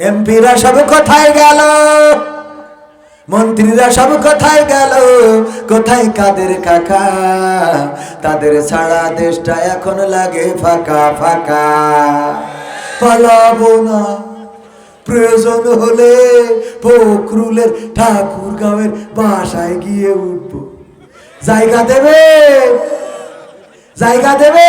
এমপিরা সব কোথায় গেল? মন্ত্রীরা সব কোথায় গেল? কোথায় কাদের কাকা? তাদের ছাড়া দেশটা এখন লাগে ফাঁকা ফাঁকা। পালাবো না। প্রয়োজন হলে ফখরুলের ঠাকুর গাঁয়ের বাসায় গিয়ে উঠবো। জায়গা দেবে? জায়গা দেবে?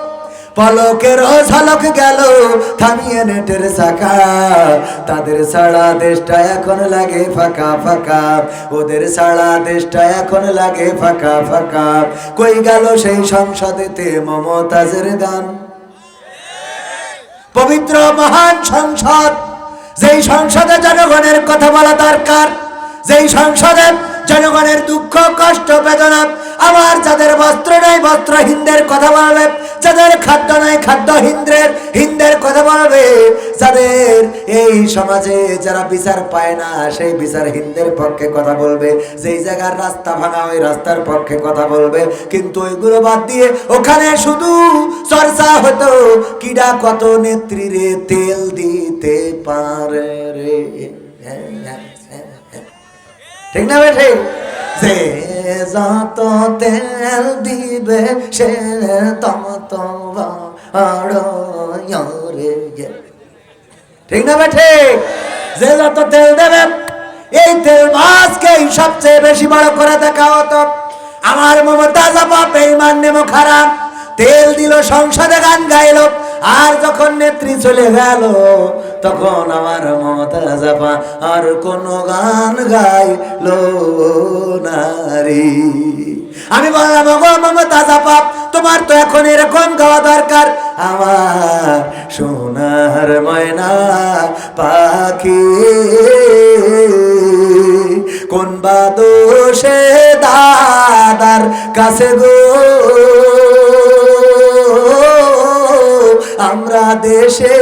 পলকের ঝলক গেল, থামিয়ে নেটের শাখা। তাদের ছাড়া দেশটা এখন লাগে ফাঁকা ফাঁকা। ওদের ছাড়া দেশটা এখন লাগে ফাঁকা ফাঁকা। কই গেল সেই সংসদেতে মমতাজের গান? পবিত্র মহান সংসদ, যেই সংসদে জনগণের কথা বলা দরকার, যেই সংসদে জনগণের দুঃখ কষ্ট বেদনা আমার যাদের বস্ত্র নাই বস্ত্র হিন্দের কথা বলবে যাদের খাদ্য নাই খাদ্য হিন্দ্রের হিন্দের কথা বলবে যাদের এই সমাজে যারা বিচার পায় না সেই বিচার হিন্দের পক্ষে কথা বলবে যেই জায়গার রাস্তা ভাঙা ওই রাস্তার পক্ষে কথা বলবে কিন্তু ওইগুলো বাদ দিয়ে ওখানে শুধু চর্চা হতো কিডা কত নেত্রী রে তেল দিতে পারে রে হ্যাঁ, হ্যাঁ। ঠিক না বেঠে যে যত তেল দিবে সে তত ঠিক না বেঠে যে যত তেল দেবে এই তেল মাছকেই সবচেয়ে বেশি বড় করে দেখা হতো আমার মমতা জাপা বেইমান নেমো খারাপ তেল দিল সংসদে গান গাইলো। আর যখন নেত্রী চলে গেল, তখন আমার মমতা জাপা আর কোন গান গাইল নারী আমি বললাম গো মমতা জাপা, তোমার তো এখন এরকম গাওয়া দরকার। আমার সোনার ময়না পাখি, কোন বা দোষে দাদার কাছে গো? আমরা দেশে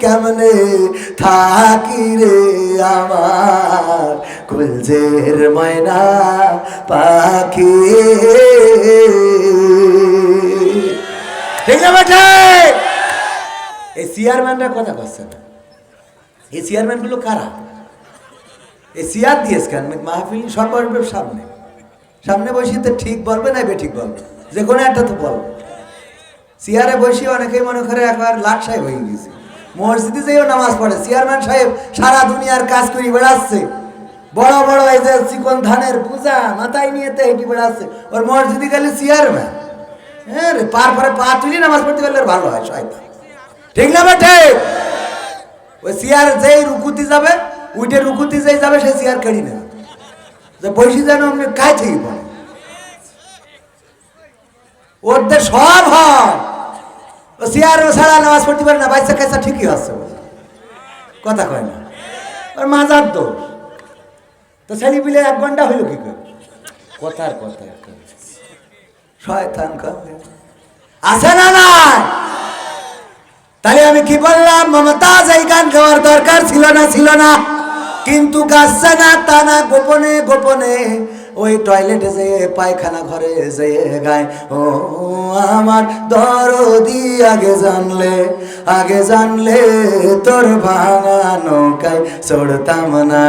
কেমনে থাকি রে আমার? কুলজের ময়না পাখি। ঠিক আছে এই চেয়ারম্যানরা কথা কচ্ছে না। এই চেয়ারম্যানগুলো কারা? এই চেয়ার দিয়েছে কেন মাহফিল সব সামনে। সামনে বসে তো ঠিক বলবে না বেঠিক বলবে। যে কোনো একটা তো বলবে। চেয়ারে বসে অনেকেই মনে করে একবার লাখ সাহেব হয়ে গেছে। মসজিদে যেও নামাজ পড়ে। চেয়ারম্যান সাহেব সারা দুনিয়ার কাজ করে বেড়াচ্ছে। বড় বড় এই যে চিকন ধানের পূজা মাথায় নিয়ে হেঁটে বেড়াচ্ছে। ওর মসজিদে গেলে চেয়ারম্যান। হ্যাঁ রে পার পরে পা তুলি নামাজ পড়তে পারলে ভালো হয়, শয়তান। ঠিক না বেটে ওই চেয়ার যেই রুকুতি যাবে উইটে রুকুতি যেই যাবে, সে চেয়ার কেড়ি না যে বসে যেন আপনি কাজ থেকে পড়ে। ওদের সব হয় ও চেয়ার ও ছাড়া নামাজ পড়তে পারে না বাচ্চা কাচ্চা ঠিকই আছে কথা কয় না। ওর মাজার দোষ। তো ছেলে পিলে এক ঘণ্টা হইল কি করে? কথার কথা শয়তান আছে না না তাহলে আমি কি বললাম মমতাজ এই গান গাওয়ার দরকার ছিল না ছিল না। কিন্তু গাছে না তা না গোপনে গোপনে। ওই টয়লেটে যে পায়খানা ঘরে যে গায়, ও আমার দরদি, আগে জানলে আগে জানলে তোর ভাঙা নৌকায় চড়তাম না।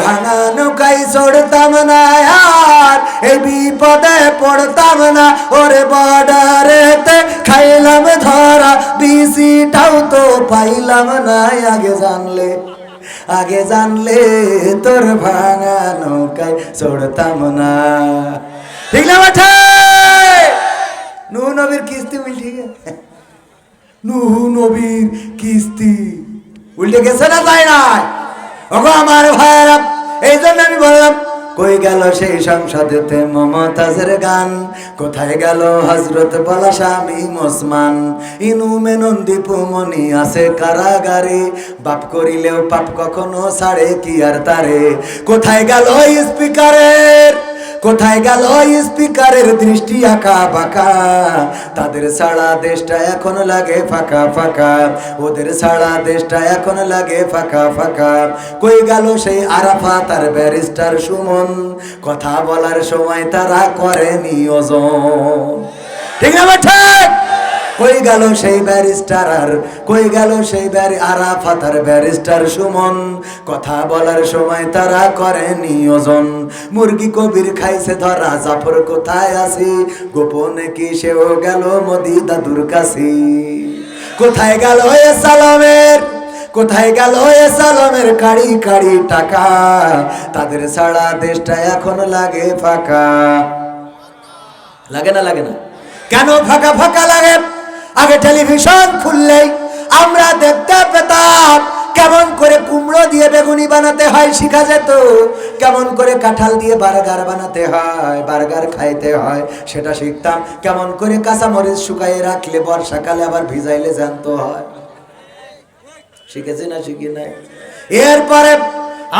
ভাঙা নৌকায় চড়তাম না আর এই বিপদে পড়তাম না। ওরে বর্ডারেতে খাইলাম ধরা বিসিটাও তো পাইলাম না, আগে জানলে আগে জানলে তোর ভাঙা নৌকায় চড়তাম না। ঠিক না নু নবীর কিস্তি উল্টে গেছে। নুহু নবীর কিস্তি উল্টে গেছে না তাই নাই? ওগো আমার ভাইয়েরা, এই জন্য আমি বললাম কই গেল সেই সংসদেতে মমতাজের গান? কোথায় গেল হজরত স্বামী মোসমান ইনু মেনন্দি পুমনি আছে কারাগারে। বাপ করিলেও পাপ কখনো ছাড়ে, কি আর তারে? কোথায় গেল স্পিকারের? কোথায় গেল স্পিকারের দৃষ্টি আঁকা বাঁকা? তাদের ছাড়া দেশটা এখন লাগে ফাঁকা ফাঁকা। ওদের ছাড়া দেশটা এখন লাগে ফাঁকা ফাঁকা। কই গেল সেই আরাফা তার ব্যারিস্টার সুমন? কথা বলার সময় তারা করেনি ওজন। ঠিক না ঠিক কই গেল সেই ব্যারিস্টার আর, কই গেল সেই ব্যারি ব্যারিস্টার সুমন? কথা বলার সময় তারা করে নিয়োজন মুরগি কবির খাইছে ধরা, জাফর কোথায় আছি? গোপনে কি সেও গেল মোদি দাদুর কাছে? কোথায় গেল এ সালামের কোথায় গেল এ সালামের কাড়ি কাড়ি টাকা? তাদের ছাড়া দেশটা এখন লাগে ফাঁকা। লাগে না লাগে না? কেন ফাঁকা ফাঁকা লাগে? আগে টেলিভিশন খুললেই আমরা দেখতে পেতাম কেমন করে কুমড়ো দিয়ে বেগুনি বানাতে হয়, শিখা যেত। কেমন করে কাঁঠাল দিয়ে বার্গার বানাতে হয়, বার্গার খাইতে হয়, সেটা শিখতাম। কেমন করে কাঁচামরিচ শুকাইয়ে রাখলে, বর্ষাকালে আবার ভিজাইলে জানতো হয়। শিখেছি না শিখি নাই। এরপরে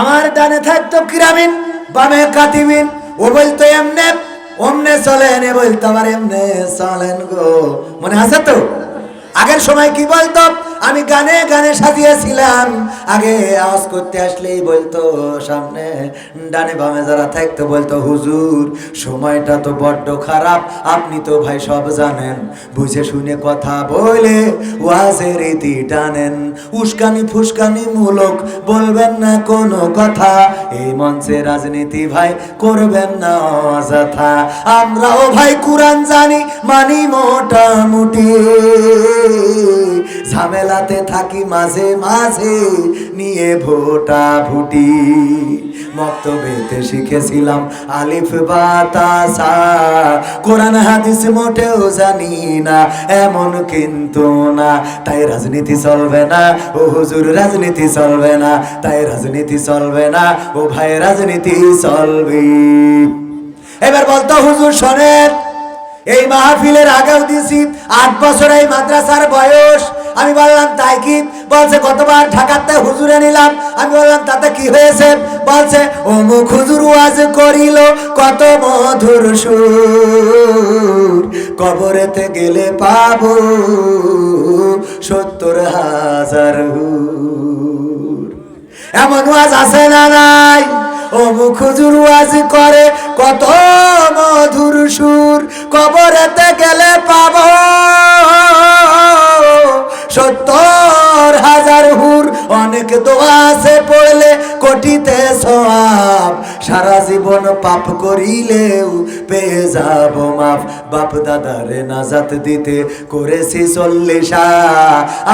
আমার ডানে থাকতো কিরামিন, বামে কাতিমিন। ও বলতো, এমনে, অমনে চলেন, এ বলতো, আমার এমনে চলেন গো। মনে আছে তো? আগের সময় কি বলতো? আমি গানে গানে সাজিয়েছিলাম। আগে আওয়াজ করতে আসলেই বলতো, সামনে ডানে বামে যারা থাকতো বলতো, হুজুর, সময়টা তো বড্ড খারাপ, আপনি তো ভাই সব জানেন। বুঝে শুনে কথা বলে ওয়াজের রীতি টানেন। উস্কানি ফুসকানি মূলক বলবেন না কোনো কথা। এই মঞ্চে রাজনীতি ভাই করবেন না অযথা। আমরাও ভাই কোরআন জানি, মানি মোটামুটি। ঝামেলাতে থাকি মাঝে মাঝে, নিয়ে ভোটা ভুটি। মক্তবেতে শিখেছিলাম আলিফ বাতাসা কোরআন হাদিস মোটেও জানি না, এমন কিন্তু না। তাই রাজনীতি চলবে না, ও হুজুর রাজনীতি চলবে না। তাই রাজনীতি চলবে না, ও ভাই রাজনীতি চলবে। এবার বলতো হুজুর শোনেন এই মাহফিলের আগেও দিছি আট বছর এই মাদ্রাসার বয়স। আমি বললাম, তাই কি? বলছে কতবার ঢাকাতে হুজুরে নিলাম। আমি বললাম, তাতে কি হয়েছে? বলছে মুখ হুজুর ওয়াজ করিল কত মধুর সুর। কবরেতে গেলে পাবো সত্তর হাজার এমন ওয়াজ আছে না নাই? ও মুখুজুর ওয়াজ করে কত মধুর সুর কবরেতে গেলে পাব। সত্তর হাজার হুর, অনেক দোয়া আছে পড়লে কোটিতে সব সারা জীবন পাপ করিলেও পেয়ে যাব মাফ। বাপ দাদারে নাজাত দিতে করেছি চল্লিশা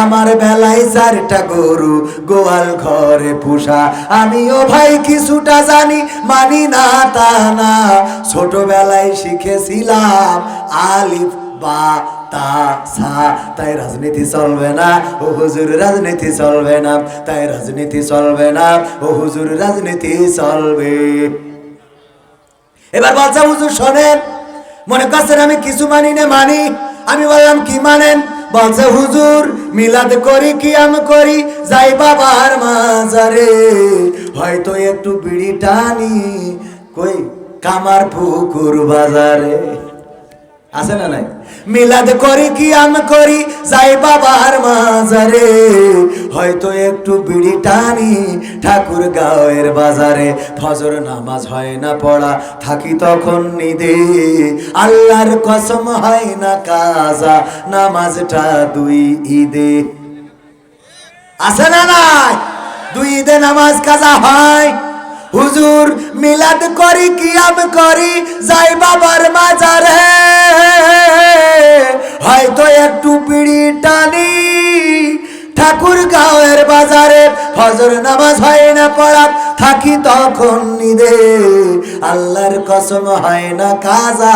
আমার বেলায় চারটা গরু গোয়াল ঘরে পুষা। আমিও ভাই কিছুটা জানি, মানি না তা না। ছোটবেলায় শিখেছিলাম আলিফ বা তা, সা, তাই রাজনীতি চলবে না। ও হুজুর, রাজনীতি চলবে না। তাই রাজনীতি চলবে না। ও হুজুর, রাজনীতি চলবে। এবার বাচ্চা হুজুর, শোনেন, মনে করছেন আমি কিছু মানি না, মানি? আমি বললাম, কি মানেন? বলছে, হুজুর, মিলাদ করি কি আমি করি, যাই বাবার মাজারে। হয়তো একটু বিড়ি টানি, কই, কামার পুকুর বাজারে। আছে না নাই? মিলাদ করি কি আম করি, যাই বাবার মাজারে। হয়তো একটু বিড়ি টানি ঠাকুর গাঁয়ের বাজারে। ফজর নামাজ হয় না পড়া, থাকি তখন নিদে। আল্লাহর কসম হয় না কাজা, নামাজটা দুই ঈদে। আছে না নাই? দুই ঈদে নামাজ কাজা হয়? হুজুর মিলাদ করি কিয়াম করি যাই বাবার মাজারে। হয়তো একটু পিড়ি টানি ঠাকুর বাজারে ফজর নামাজ হয় না পড়া থাকি তখন নিদে। আল্লাহর কসম হয় না কাজা,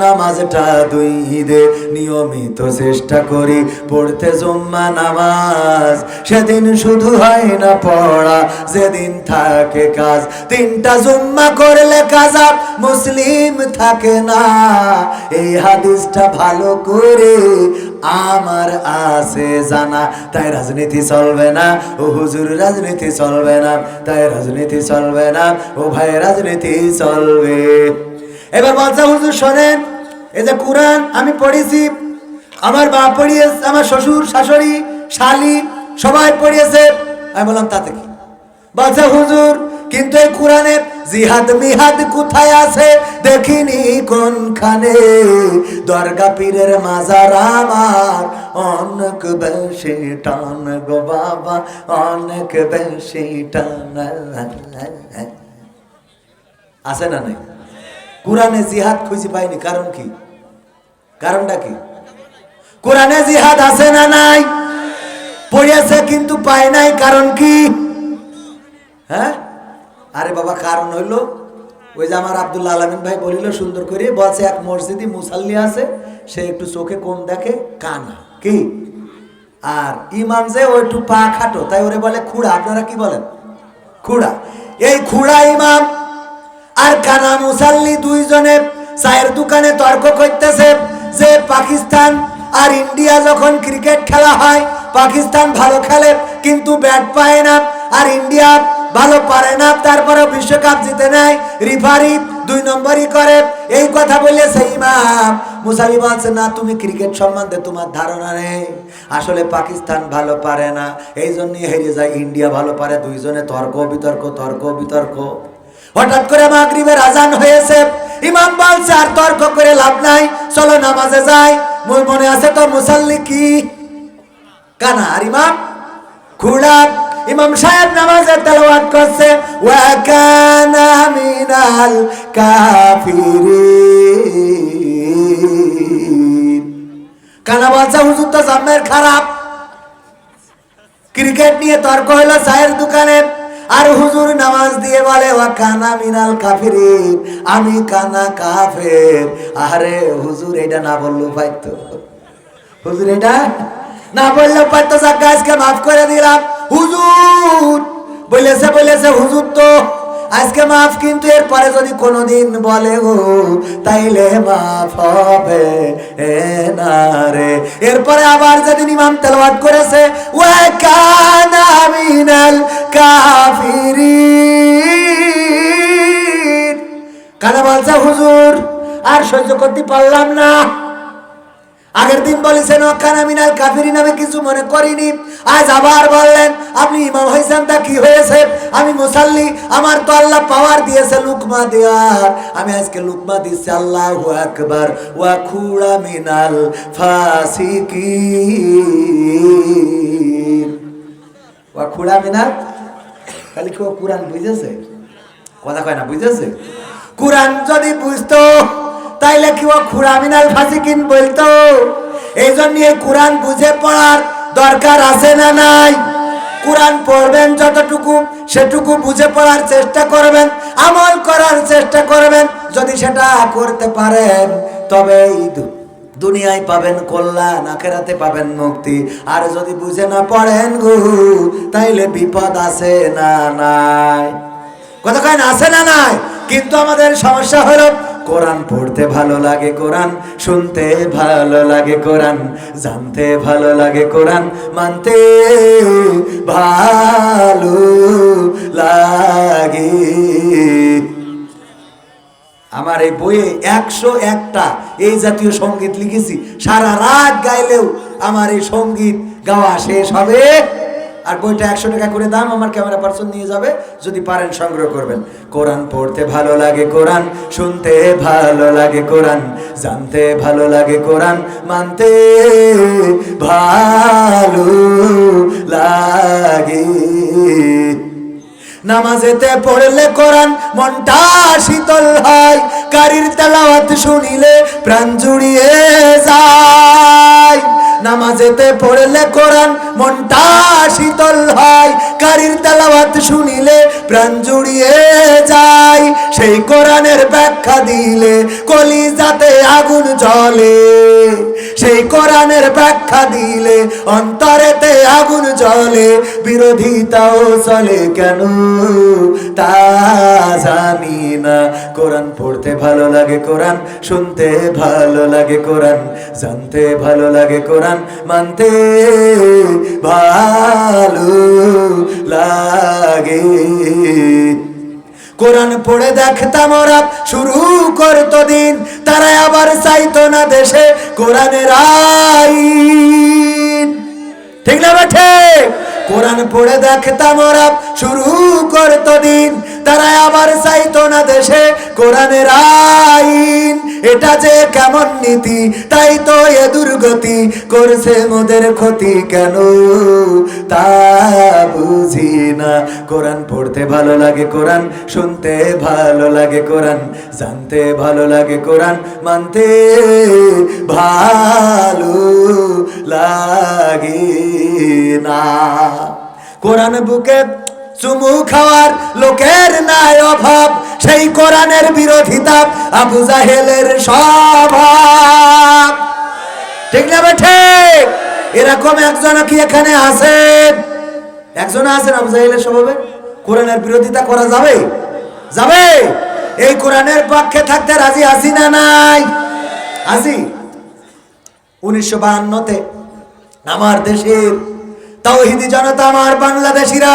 নামাজটা দুই ঈদে। নিয়মিত চেষ্টা করি পড়তে জুম্মা নামাজ। সেদিন শুধু হয় না পড়া, যেদিন থাকে কাজ। তিনটা জুম্মা করলে কাজা, মুসলিম থাকে না। এই হাদিসটা ভালো করে আমার আছে জানা, তাই রাজনীতি চলবে না। ও হুজুর, রাজনীতি চলবে না। তাই রাজনীতি চলবে না। ও ভাই, রাজনীতি চলবে। এবার বাচ্চা হুজুর, শোনেন, এই যে কোরআন আমি পড়েছি, আমার বাপ পড়িয়েছে, আমার শ্বশুর, শাশুড়ি, শালি, সবাই পড়িয়েছে। আমি বললাম, তাতে কি? বাচ্চা হুজুর, কিন্তু এই কোরআনে জিহাদ মিহাদ কোথায় আছে? দেখিনি কোনখানে। দরগা পীরের মাজার আমার। অনেক বেশি টান গো বাবা, অনেক বেশি টান। আছে না নাই? কোরআনে জিহাদ খুঁজে পাইনি, কারণ কি? কারণটা কি? কোরআনে জিহাদ আছে না নাই? পড়িয়েছে কিন্তু পায় নাই, কারণ কি? হ্যাঁ? আরে বাবা, কারণ হইল ওই যে আমার আব্দুল্লাহ আলমিন ভাই বলিল, সুন্দর করে বলছে, এক মসজিদে মুসাল্লি আছে, সে একটু চোখে কম দেখে, কানা। কি? আর ইমাম যে ও একটু পা খাটো, তাই ওরে বলে খুড়া। আপনারা কি বলেন? খুড়া। এই খুড়া ইমাম আর কানা মুসাল্লি দুইজনে চায়ের দোকানে তর্ক করতেছে যে পাকিস্তান আর ইন্ডিয়া যখন ক্রিকেট খেলা হয়, পাকিস্তান ভালো খেলে, কিন্তু ব্যাট পায় না। আর ইন্ডিয়া ভালো পারে না তারপরে বিশ্বকাপ জিতে নেয়। রিফারি দুই নম্বরই করে। এই কথা বলে সেই ইমাম। বলছে, না, তুমি ক্রিকেট সম্বন্ধে তোমার ধারণা নেই। আসলে পাকিস্তান ভালো পারে না। এই জন্যই হেরে যায় ইন্ডিয়া, ভালো পারে দুইজনে। তর্ক, বিতর্ক তর্ক, বিতর্ক। হঠাৎ করে মাগরিবের আজান হয়েছে। ইমাম বলছে, আর তর্ক করে লাভ নাই। চলো নামাজে যাই। মনে আছে তো মুসাল্লি কি? কানা, আর ইমাম? খুড়া ইমাম সাহেব নামাজে তেলাওয়াত করছে কানা হুজুর তো খারাপ। ক্রিকেট নিয়ে তর্ক হলো চায়ের দোকানে, আর হুজুর নামাজ দিয়ে বলে ও কানা মিনাল আমি কানা কাফের। আরে হুজুর, এটা না বলল পাইতো হুজুর, এটা না বললেও পাইতো আজকে মাফ করে দিলাম। হুজুর, বলেছে বলেছে, হুজুর তো। আজকে মাফ, কিন্তু এরপরে যদি কোনোদিন বলে গো তাইলে মাফ হবে। না রে। এরপরে আবার যেদিন ইমাম তেলাওয়াত করেছে, ওয়া কানা মিনাল কাফিরিন। কানা বলছে, হুজুর, আর সহ্য করতে পারলাম না। আগের দিন বলেছেন অখানা মিনাল কাফিরি নামে কিছু মনে করিনি। আজ আবার বললেন, আপনি ইমাম হয়েছেন তা কি হয়েছে? আমি মুসাল্লি, আমার তো আল্লাহ পাওয়ার দিয়েছে, লুকমা দেওয়ার। আমি আজকে লুকমা দিচ্ছি, আল্লাহ আকবার, ওয়া খুড়া মিনাল ফাসিকি ওয়া খুড়া মিনাল, খালি কেউ কোরআন বুঝেছে? কথা কয় না, বুঝেছে? কোরআন যদি বুঝতো তাইলে কি ও খুড়া মিনাল ফাসিকিন বলতো? এই জন্য কোরআন বুঝে পড়ার দরকার আছে না নাই? কোরআন পড়বেন যতটুকু, সেটুকু বুঝে পড়ার চেষ্টা করবেন, আমল করার চেষ্টা করবেন, যদি সেটা করতে পারেন, তবে দুনিয়ায় পাবেন কল্যাণ, আখেরাতে পাবেন মুক্তি। আর যদি বুঝে না পড়েন গু, তাইলে বিপদ আছে না নাই? কয় আছে না নাই? কিন্তু আমাদের সমস্যা হলো কোরআন পড়তে ভালো লাগে কোরআন, শুনতে ভালো লাগে কোরআন, জানতে ভালো লাগে কোরআন, মানতে ভালো লাগে। আমার এই বইয়ে একশো একটা এই জাতীয় সংগীত লিখেছি, সারা রাত গাইলেও আমার এই সংগীত গাওয়া শেষ হবে। আর বইটা একশো টাকা করে দাম, আমার ক্যামেরা পার্সন নিয়ে যাবে, যদি পারেন সংগ্রহ করবেন। কোরআন পড়তে ভালো লাগে কোরআন, শুনতে ভালো লাগে কোরআন, জানতে ভালো লাগে কোরআন, মানতে ভালো লাগে। নামাজেতে পড়লে কোরআন মনটা শীতল হয় কারির তেলাওয়াত শুনিলে প্রাণ জুড়িয়ে যায়। নামাজেতে পড়লে কোরআন মনটা শীতল হয় কারির তেলাওয়াত শুনিলে প্রাণ জুড়িয়ে যায়, সেই কোরআনের ব্যাখ্যা দিলে কলিজাতে আগুন জ্বলে। সেই কোরআনের ব্যাখ্যা দিলে অন্তরেতে আগুন জ্বলে, বিরোধিতাও চলে কেন? তা জানি না। কোরআন পড়তে ভালো লাগে কোরআন, শুনতে ভালো লাগে কোরআন, জানতে ভালো লাগে কোরআন। মানতে ভালো লাগে। কোরআন পড়ে দেখতাম ওরা শুরু করতো দিন, তারা আবার চাইতো না দেশে কোরআনের আইন। ঠিক না বেঠে? কোরআন পড়ে দেখতাম ওরা শুরু করতো দিন, তারা আবার চাইতো না দেশে কোরআনের আইন এটা যে কেমন নীতি, তাই তো এ দুর্গতি করছে মোদের ক্ষতি কেন? তা বুঝি না। কোরআন পড়তে ভালো লাগে কোরআন, শুনতে ভালো লাগে কোরআন, জানতে ভালো লাগে কোরআন, মানতে ভালো লাগে না। কোরআন বুকে চুমু খাওয়ার লোকের নাই অভাব, সেই কোরআনের বিরোধিতা আবু জাহেলের স্বভাব। ঠিক না বেঠে এরকম একজন কি এখানে আছেন একজন আছেন আবু জাহেলের স্বভাবে? কোরআনের বিরোধিতা করা যাবে? যাবে? এই কোরআনের পক্ষে থাকতে রাজি আছি না নাই? আছি। উনিশশো বাহান্নতে, আমার দেশের তাওহিদি জনতা, আমার বাংলাদেশিরা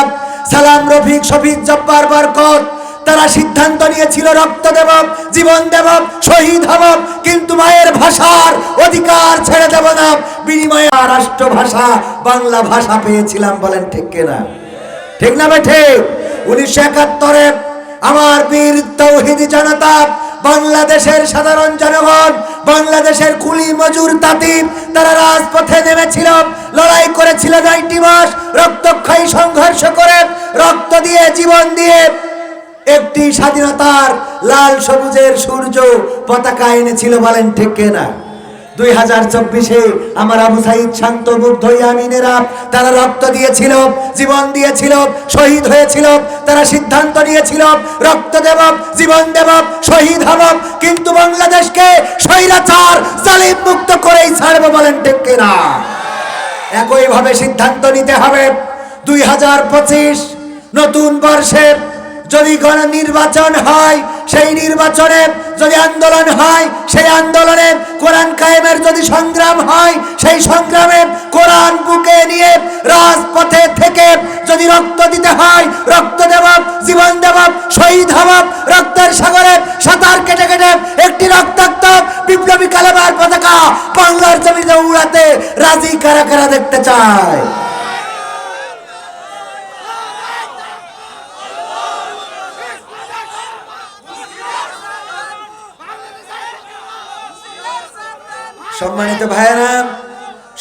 সালাম রফিক, শফিক, জব্বার, বরকত। তারা সিদ্ধান্ত নিয়েছিল রক্ত দেব, জীবন দেব, শহীদ হব, কিন্তু মায়ের ভাষার অধিকার ছেড়ে দেব না। বিনিময়ে রাষ্ট্রভাষা, বাংলা ভাষা পেয়েছিলাম বলেন ঠিক কিনা? ঠিক না বেঠে উনিশশো একাত্তরে আমার বীর তৌহিদি জনতা বাংলাদেশের সাধারণ জনগণ, বাংলাদেশের কুলি মজুর তাঁতি তারা রাজপথে নেমেছিল, লড়াই করেছিল নয়টি মাস, রক্তক্ষয়ী সংঘর্ষ করে, রক্ত দিয়ে জীবন দিয়ে একটি স্বাধীনতার লাল সবুজের সূর্য পতাকা এনেছিল বলেন ঠিক না চব্বিশে শান্ত সিদ্ধান্ত জীবন দেব শহীদ কিন্তু বাংলাদেশকে স্বৈরাচার মুক্ত করেই ছাড়বো বলেন ঠিক একইভাবে সিদ্ধান্ত নিতে হবে। দুই হাজার পঁচিশ নতুন বর্ষে যদি গণ নির্বাচন হয়, সেই নির্বাচনে যদি আন্দোলন হয়, সেই আন্দোলনে কোরআন কায়েমের যদি সংগ্রাম হয়, সেই সংগ্রামে কোরআন বুকে নিয়ে রাজপথে থেকে যদি রক্ত দিতে হয়, রক্ত দেব জীবন দেব শহীদ হব রক্তের সাগরে সাঁতার কেটে কেটে একটি রক্তাক্ত বিপ্লবী কালেমার পতাকা বাংলার জমিতে উড়াতে রাজি কারা কারা দেখতে চায়? সম্মানিত ভাইয়েরা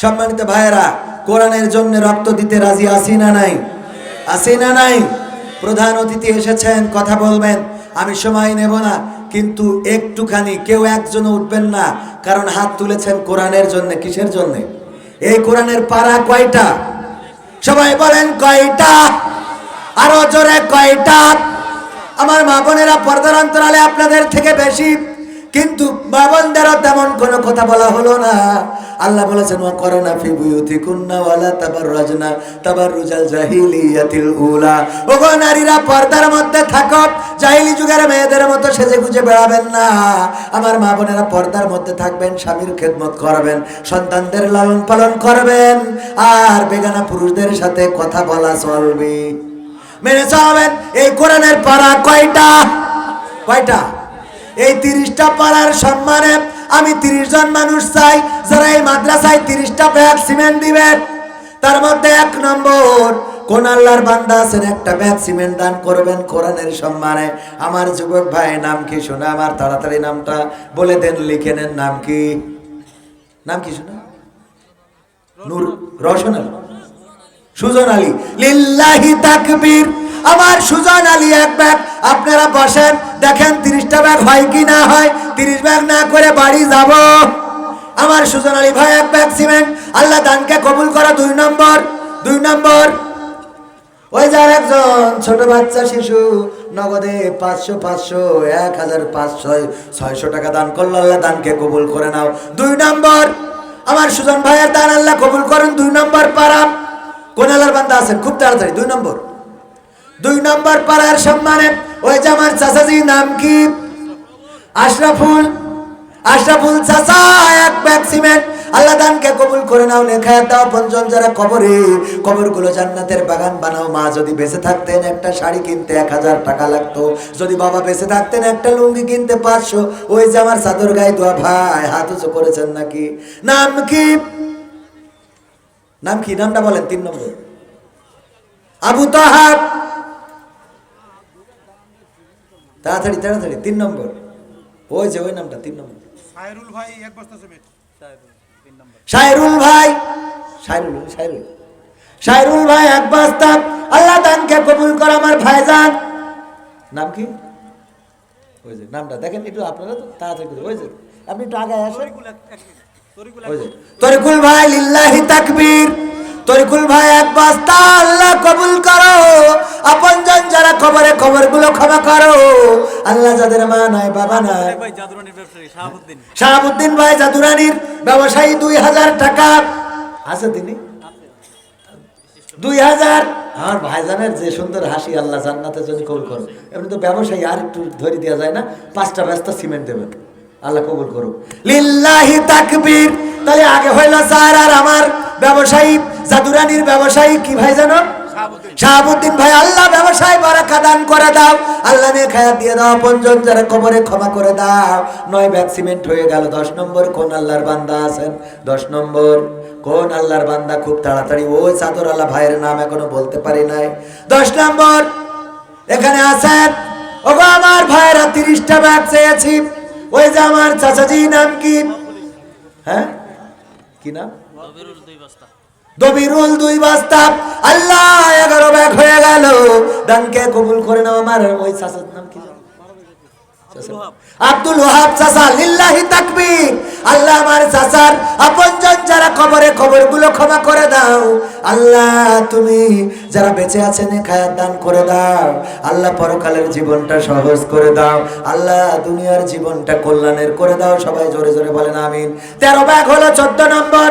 সম্মানিত ভাইয়েরা, কোরআনের জন্য রক্ত দিতে রাজি আছি না নাই? আছি না নাই? প্রধান অতিথি এসেছেন, কথা বলবেন। আমি সময় নেব না, কিন্তু একটুখানি কেউ একজন উঠবেন না, কারণ হাত তুলেছেন কোরআনের জন্য, কিসের জন্য? এই কোরআনের পাড়া কয়টা? সবাই বলেন কয়টা? আরও জোরে কয়টা? আমার মা বোনেরা পর্দার অন্তরালে আপনাদের থেকে বেশি কিন্তু বাবনদেরও তেমন কোনো কথা বলা হলো না। আল্লাহ বলেছেন, ওয়া করোনা ফি বুয়ুতি ওয়ালা তাবার রাজনা তাবার রুজাল জাহিলিয়াতিল উলা। ওগো নারীরা পর্দার মধ্যে থাকো, জাহিলি যুগের মেয়েদের মতো সেজে গুজে বেড়াবেন না। আমার মা বোনেরা পর্দার মধ্যে থাকবেন, স্বামীর খেদমত করবেন, সন্তানদের লালন পালন করবেন, আর বেগানা পুরুষদের সাথে কথা বলা চলবে। মেনে চলবেন, এই কোরআনের পাড়া কয়টা? কয়টা? এই তিরিশটা পাড়ার সম্মানে আমি তিরিশ জন মানুষ চাই যারা এই মাদ্রাসায় তিরিশটা ব্যাগ সিমেন্ট দিবেন তার মধ্যে এক নম্বর কোন আল্লাহর বান্দা আছেন একটা ব্যাগ সিমেন্ট দান করবেন কোরআনের সম্মানে। আমার যুবক ভাই নাম কি শোনা? আমার তাড়াতাড়ি নামটা বলে দেন লিখে নেন নাম কি? নাম কি শোনা? নূর রোশন সুজন আলী, লিল্লাহি তাকবীর। আমার সুজন আলী এক ব্যাগ, আপনারা বসেন, দেখেন তিরিশটা ব্যাগ হয় কি না হয়। তিরিশ ব্যাগ না করে বাড়ি যাব। আমার সুজন আলী ভাই এক ব্যাগ সিমেন্ট, আল্লাহ দানকে কবুল করা দুই নম্বর দুই নম্বর। ওই যার একজন ছোট বাচ্চা শিশু, নগদে পাঁচশো পাঁচশো, এক হাজার পাঁচশো, ছয়শো টাকা দান করল, আল্লাহ দানকে কবুল করে নাও। দুই নম্বর, আমার সুজন ভাইয়ের দান আল্লাহ কবুল করেন, দুই নম্বর পাড়া। কোন আল্লাহর বান্দা আছেন খুব তাড়াতাড়ি, দুই নম্বর। দুই নম্বর পাড়ার সম্মানে ওই যে আমার চাচাজি নাম কি? আশরাফুল। আশরাফুল চাচা, এক ব্যাগ সিমেন্ট। আল্লাহ দানকে কবুল করে নাও, লেখা দাও পঞ্চম যারা কবরে। কবরগুলো জান্নাতের বাগান বানাও। মা যদি বেঁচে থাকতেন, একটা শাড়ি কিনতে এক হাজার টাকা লাগতো। যদি বাবা বেঁচে থাকতেন, একটা লুঙ্গি কিনতে পাঁচশো। ওই যে আমার চাদর গায়ে দোয়া, ভাই, হাত উঁচু করেছেন নাকি? নাম কি? নাম কি? নামটা বলেন তিন নম্বর। আবু তাহাব! তাড়াতাড়ি তাড়াতাড়ি তিন নম্বর। ওই যে ওই নামটা তিন নম্বর। সাইরুল ভাই এক বস্তা সিমেন্ট। শাহরুল ভাই শাহরুল শাহরুল শাহরুল ভাই এক বস্তা আল্লাহ দানকে কবুল কর আমার ভাইজান। নাম কি? ওই যে নামটা। দেখেন একটু আপনারা তো তাড়াতাড়ি করে ওই যে আপনি একটু আগে আসেন। তরিকুল ভাই লিল্লাহি তাকবীর। তরিকুল ভাই এক বস্তা আল্লাহ কবুল করো। আপনজন যারা খবরে খবরগুলো ক্ষমা করো। আল্লাহ যাদের মা নাই বাবা নাই শাহাবুদ্দিন। ভাই জাদুরানির ব্যবসায়ী দুই হাজার টাকা। আছে তিনি? দুই হাজার? আমার ভাইজানের যে সুন্দর হাসি আল্লাহ জান্নাতে যদি কবুল করো। এমনি তো ব্যবসায়ী আর একটু ধরে দেওয়া যায় না। পাঁচটা ব্যস্ত সিমেন্ট দেবেন। আল্লাহ কবুল করো লিল্লাহি তাকবীর। তাহলে আগে হইল স্যার আর আমার ব্যবসায়ী জাদুরানির ব্যবসায়ী কি ভাই জানো? শাহাবুদ্দিন। ভাই আল্লাহ ব্যবসায় বারাকা দান করে দাও। আল্লাহ নিয়ে খায়া দিয়ে দাও পঞ্জন যারা কবরে ক্ষমা করে দাও। নয় ব্যাগ সিমেন্ট হয়ে গেল দশ নম্বর কোন আল্লাহর বান্দা আছেন? দশ নম্বর কোন আল্লাহর বান্দা খুব তাড়াতাড়ি ওই চাদর আল্লাহ ভাইয়ের নাম এখনও বলতে পারি নাই। দশ নম্বর এখানে আছেন? ওগো আমার ভাইয়েরা তিরিশটা ব্যাগ চেয়েছি। ওই যে আমার চাচাজি নাম কি? হ্যাঁ? কি নাম? দবিরুল দুই বাস্তা। আল্লাহ এগারো ব্যাগ হয়ে গেল। দানকে কবুল করে নাও আমার। ওই চাচার নাম কি? আব্দুল ওহাব চাচা লিল্লাহি তাকবীর। আল্লাহ আমার চাচার, আপনজন যারা কবরে কবরগুলো ক্ষমা করে দাও। আল্লাহ, তুমি যারা বেঁচে আছেন খায়াত দান করে দাও। আল্লাহ পরকালের জীবনটা সহজ করে দাও। আল্লাহ দুনিয়ার জীবনটা কল্যাণের করে দাও। সবাই জোরে জোরে বলেন, আমিন। তেরো ব্যাগ হলো চোদ্দ নম্বর।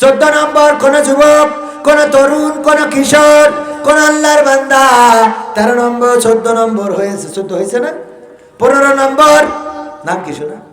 চোদ্দ নম্বর, কোন যুবক, কোন তরুণ, কোন কিশোর, কোন আল্লাহর বান্দা। তেরো নম্বর, চোদ্দ নম্বর হয়েছে, চোদ্দ হয়েছে না? পনেরো নম্বর। নাম কি শোনা?